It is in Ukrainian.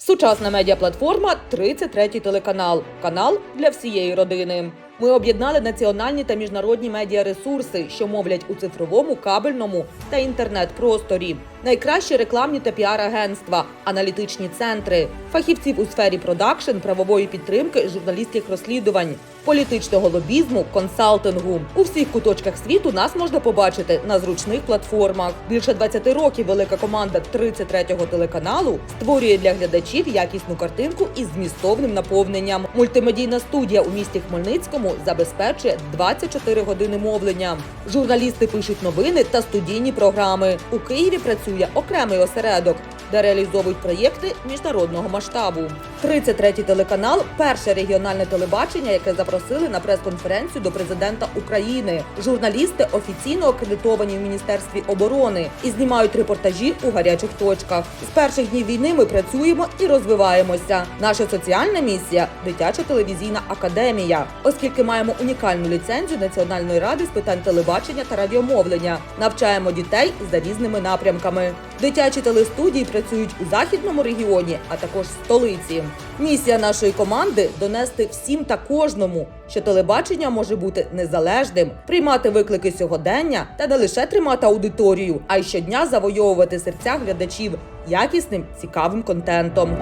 Сучасна медіаплатформа 33 телеканал. Канал для всієї родини. Ми об'єднали національні та міжнародні медіаресурси, що мовлять у цифровому, кабельному та інтернет-просторі. Найкращі рекламні та піар-агентства, аналітичні центри, фахівців у сфері продакшн, правової підтримки, журналістських розслідувань, політичного лобізму, консалтингу. У всіх куточках світу нас можна побачити на зручних платформах. Більше 20 років велика команда 33-го телеканалу створює для глядачів якісну картинку із змістовним наповненням. Мультимедійна студія у місті Хмельницькому забезпечує 24 години мовлення. Журналісти пишуть новини та студійні програми. У Києві працює окремий осередок. Де реалізовують проєкти міжнародного масштабу. 33-й телеканал перше регіональне телебачення, яке запросили на прес-конференцію до президента України. Журналісти офіційно акредитовані в міністерстві оборони і знімають репортажі у гарячих точках. З перших днів війни ми працюємо і розвиваємося. Наша соціальна місія дитяча телевізійна академія, оскільки маємо унікальну ліцензію Національної ради з питань телебачення та радіомовлення. Навчаємо дітей за різними напрямками. Дитячі телестудії працюють у західному регіоні, а також столиці. Місія нашої команди донести всім та кожному, що телебачення може бути незалежним, приймати виклики сьогодення та не лише тримати аудиторію, а й щодня завойовувати серця глядачів якісним цікавим контентом.